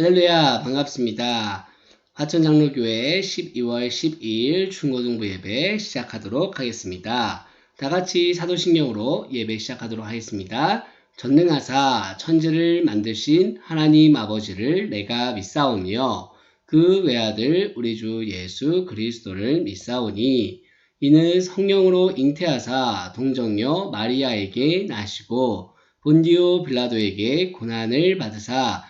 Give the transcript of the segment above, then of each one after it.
할렐루야 반갑습니다. 화천장로교회 12월 12일 중고등부 예배 시작하도록 하겠습니다. 다 같이 사도신경으로 예배 시작하도록 하겠습니다. 전능하사 천지를 만드신 하나님 아버지를 내가 믿사오며 그 외아들 우리 주 예수 그리스도를 믿사오니 이는 성령으로 잉태하사 동정녀 마리아에게 나시고 본디오 빌라도에게 고난을 받으사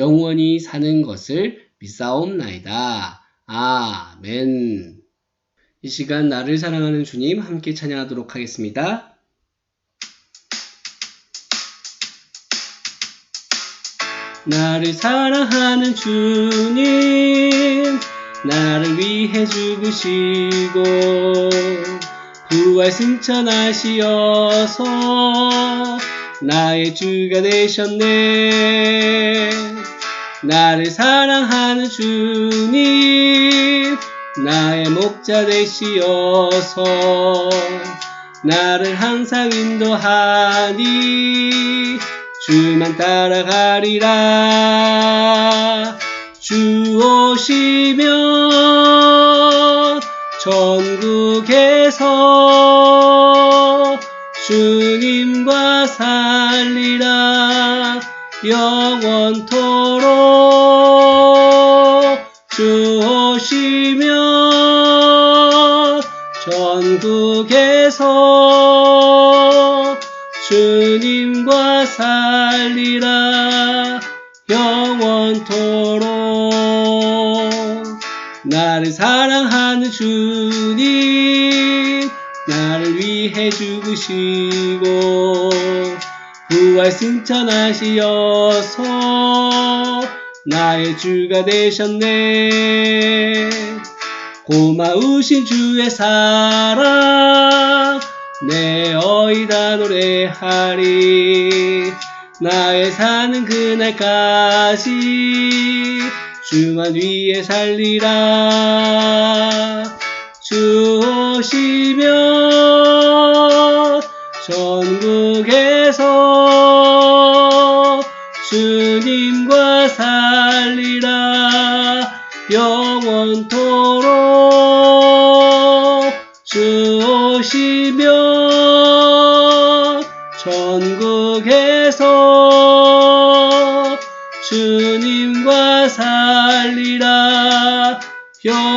영원히 사는 것을 믿사옵나이다. 아멘. 이 시간 나를 사랑하는 주님 함께 찬양하도록 하겠습니다. 나를 사랑하는 주님, 나를 위해 죽으시고, 부활 승천하시어서, 나의 주가 되셨네. 나를 사랑하는 주님, 나의 목자 되시어서, 나를 항상 인도하니, 주만 따라가리라. 주 오시면 전국에서 주님과 살리라. 영원토록 주 오시면 전국에서 주님과 살리라. 영원토록 나를 사랑하는 주님 위해 죽으시고 부활 승천하시어서 나의 주가 되셨네. 고마우신 주의 사랑 내 어이다 노래하리. 나의 사는 그날까지 주만 위에 살리라 주 오시면 전국에서 주님과 살리라. 영원토록 주 오시면 전국에서 주님과 살리라. 영원토록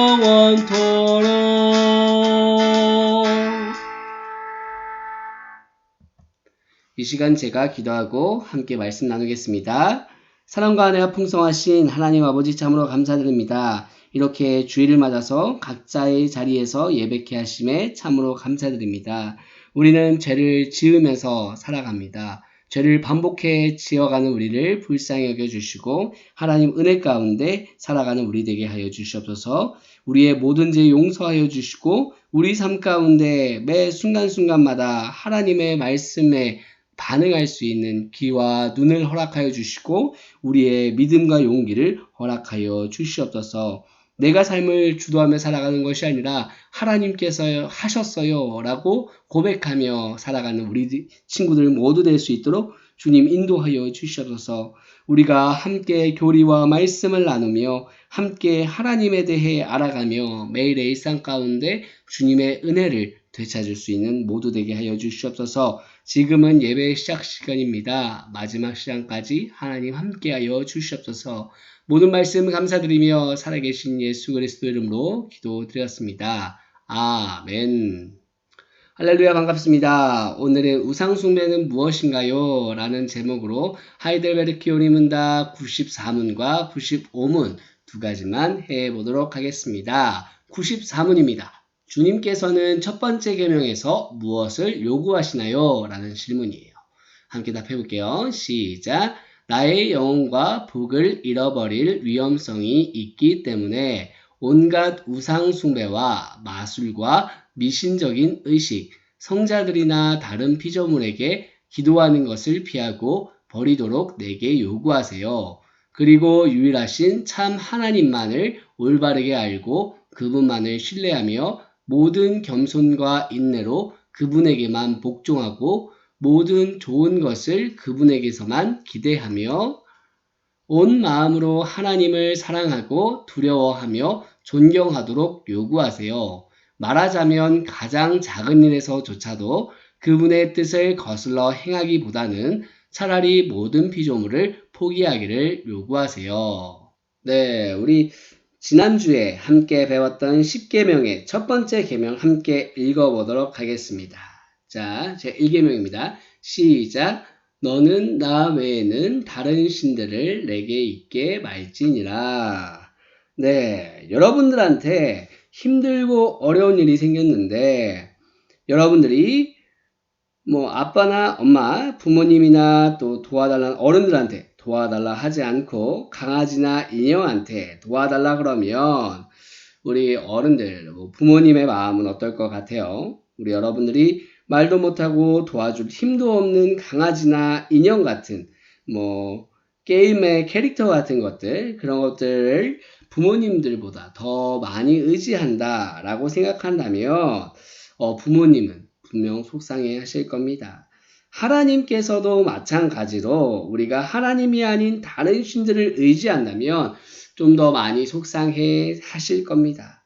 이 시간 제가 기도하고 함께 말씀 나누겠습니다. 사랑과 은혜가 풍성하신 하나님 아버지 참으로 감사드립니다. 이렇게 주일을 맞아서 각자의 자리에서 예배케 하심에 참으로 감사드립니다. 우리는 죄를 지으면서 살아갑니다. 죄를 반복해 지어가는 우리를 불쌍히 여겨 주시고 하나님 은혜 가운데 살아가는 우리 되게 하여 주시옵소서 우리의 모든 죄 용서하여 주시고 우리 삶 가운데 매 순간순간마다 하나님의 말씀에 반응할 수 있는 귀와 눈을 허락하여 주시고 우리의 믿음과 용기를 허락하여 주시옵소서. 내가 삶을 주도하며 살아가는 것이 아니라 하나님께서 하셨어요 라고 고백하며 살아가는 우리 친구들 모두 될 수 있도록 주님 인도하여 주시옵소서 우리가 함께 교리와 말씀을 나누며 함께 하나님에 대해 알아가며 매일의 일상 가운데 주님의 은혜를 되찾을 수 있는 모두 되게 하여 주시옵소서 지금은 예배 시작 시간입니다. 마지막 시간까지 하나님 함께하여 주시옵소서. 모든 말씀 감사드리며 살아계신 예수 그리스도 이름으로 기도드렸습니다. 아멘. 할렐루야 반갑습니다. 오늘의 우상숭배는 무엇인가요? 라는 제목으로 하이델베르크 요리문답 94문과 95문 두 가지만 해보도록 하겠습니다. 94문입니다. 주님께서는 첫 번째 계명에서 무엇을 요구하시나요? 라는 질문이에요. 함께 답해 볼게요. 시작. 나의 영혼과 복을 잃어버릴 위험성이 있기 때문에 온갖 우상숭배와 마술과 미신적인 의식, 성자들이나 다른 피조물에게 기도하는 것을 피하고 버리도록 내게 요구하세요. 그리고 유일하신 참 하나님만을 올바르게 알고 그분만을 신뢰하며 모든 겸손과 인내로 그분에게만 복종하고 모든 좋은 것을 그분에게서만 기대하며 온 마음으로 하나님을 사랑하고 두려워하며 존경하도록 요구하세요. 말하자면 가장 작은 일에서조차도 그분의 뜻을 거슬러 행하기보다는 차라리 모든 피조물을 포기하기를 요구하세요. 네, 우리 지난주에 함께 배웠던 10계명의 첫 번째 계명 함께 읽어보도록 하겠습니다. 자, 제 1계명입니다. 시작. 너는 나 외에는 다른 신들을 내게 있게 말지니라. 네, 여러분들한테 힘들고 어려운 일이 생겼는데 여러분들이 뭐 아빠나 엄마, 부모님이나 또 도와달라는 어른들한테 도와달라 하지 않고 강아지나 인형한테 도와달라 그러면 우리 어른들, 뭐 부모님의 마음은 어떨 것 같아요? 우리 여러분들이 말도 못하고 도와줄 힘도 없는 강아지나 인형 같은 뭐 게임의 캐릭터 같은 것들 그런 것들을 부모님들보다 더 많이 의지한다 라고 생각한다면 어, 부모님은 분명 속상해 하실 겁니다. 하나님께서도 마찬가지로 우리가 하나님이 아닌 다른 신들을 의지한다면 좀 더 많이 속상해 하실 겁니다.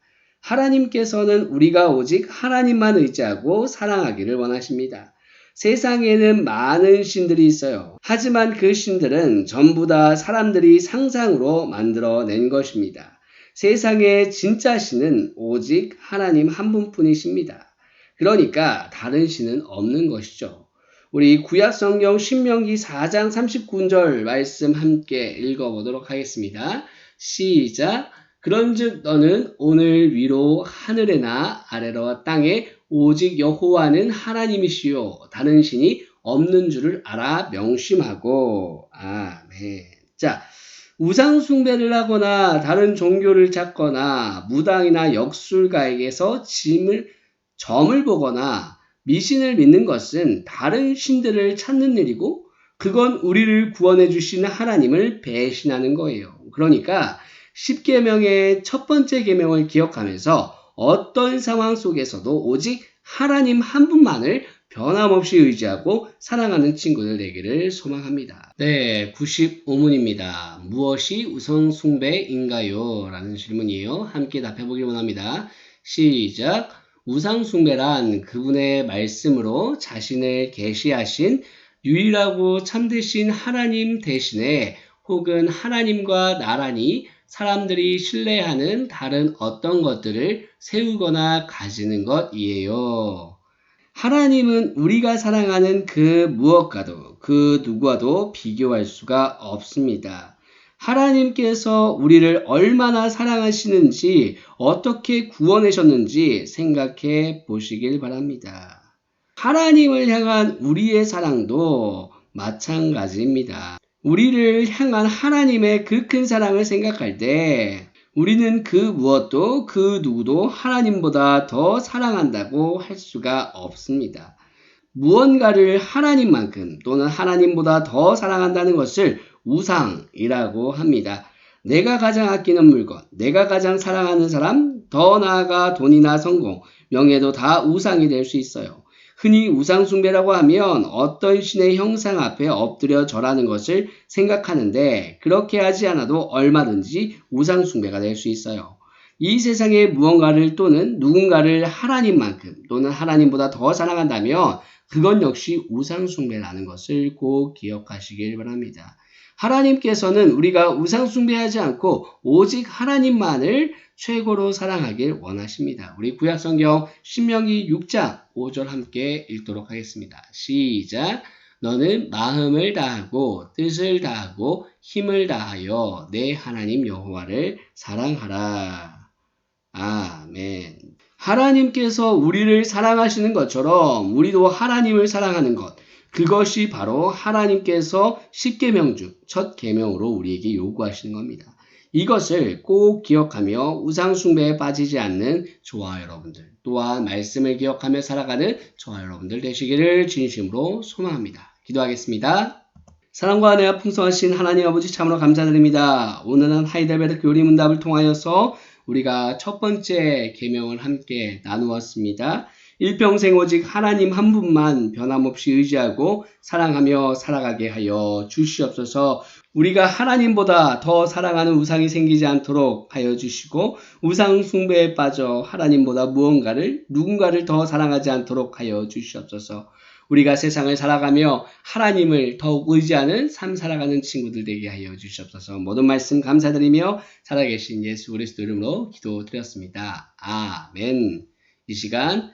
하나님께서는 우리가 오직 하나님만 의지하고 사랑하기를 원하십니다. 세상에는 많은 신들이 있어요. 하지만 그 신들은 전부 다 사람들이 상상으로 만들어낸 것입니다. 세상의 진짜 신은 오직 하나님 한 분뿐이십니다. 그러니까 다른 신은 없는 것이죠. 우리 구약 성경 신명기 4장 39절 말씀 함께 읽어보도록 하겠습니다. 시작. 그런즉 너는 오늘 위로 하늘에나 아래로 땅에 오직 여호와는 하나님이시요 다른 신이 없는 줄을 알아 명심하고 아멘. 자, 우상 숭배를 하거나 다른 종교를 찾거나 무당이나 역술가에게서 짐을 점을 보거나 미신을 믿는 것은 다른 신들을 찾는 일이고 그건 우리를 구원해 주시는 하나님을 배신하는 거예요. 그러니까 10계명의 첫 번째 계명을 기억하면서 어떤 상황 속에서도 오직 하나님 한 분만을 변함없이 의지하고 사랑하는 친구들 되기를 소망합니다. 네, 95문입니다. 무엇이 우성 숭배인가요? 라는 질문이에요. 함께 답해보길 원합니다. 시작. 우상 숭배란 그분의 말씀으로 자신을 계시하신 유일하고 참되신 하나님 대신에 혹은 하나님과 나란히 사람들이 신뢰하는 다른 어떤 것들을 세우거나 가지는 것이에요. 하나님은 우리가 사랑하는 그 무엇과도 그 누구와도 비교할 수가 없습니다. 하나님께서 우리를 얼마나 사랑하시는지 어떻게 구원하셨는지 생각해 보시길 바랍니다. 하나님을 향한 우리의 사랑도 마찬가지입니다. 우리를 향한 하나님의 그 큰 사랑을 생각할 때 우리는 그 무엇도 그 누구도 하나님보다 더 사랑한다고 할 수가 없습니다. 무언가를 하나님만큼 또는 하나님보다 더 사랑한다는 것을 우상이라고 합니다. 내가 가장 아끼는 물건, 내가 가장 사랑하는 사람, 더 나아가 돈이나 성공, 명예도 다 우상이 될 수 있어요. 흔히 우상숭배라고 하면 어떤 신의 형상 앞에 엎드려 절하는 것을 생각하는데 그렇게 하지 않아도 얼마든지 우상숭배가 될 수 있어요. 이 세상에 무언가를 또는 누군가를 하나님만큼 또는 하나님보다 더 사랑한다면 그건 역시 우상숭배라는 것을 꼭 기억하시길 바랍니다. 하나님께서는 우리가 우상 숭배하지 않고 오직 하나님만을 최고로 사랑하길 원하십니다. 우리 구약 성경 신명기 6장 5절 함께 읽도록 하겠습니다. 시작. 너는 마음을 다하고 뜻을 다하고 힘을 다하여 내 하나님 여호와를 사랑하라. 아멘. 하나님께서 우리를 사랑하시는 것처럼 우리도 하나님을 사랑하는 것. 그것이 바로 하나님께서 10계명 중 첫 계명으로 우리에게 요구하시는 겁니다. 이것을 꼭 기억하며 우상숭배에 빠지지 않는 저와 여러분들 또한 말씀을 기억하며 살아가는 저와 여러분들 되시기를 진심으로 소망합니다. 기도하겠습니다. 사랑과 은혜가 풍성하신 하나님 아버지 참으로 감사드립니다. 오늘은 하이델베르 교리 문답을 통하여서 우리가 첫 번째 계명을 함께 나누었습니다. 일평생 오직 하나님 한 분만 변함없이 의지하고 사랑하며 살아가게 하여 주시옵소서. 우리가 하나님보다 더 사랑하는 우상이 생기지 않도록 하여 주시고 우상 숭배에 빠져 하나님보다 무언가를 누군가를 더 사랑하지 않도록 하여 주시옵소서. 우리가 세상을 살아가며 하나님을 더욱 의지하는 삶 살아가는 친구들 되게 하여 주시옵소서. 모든 말씀 감사드리며 살아계신 예수 그리스도 이름으로 기도드렸습니다. 아멘. 이 시간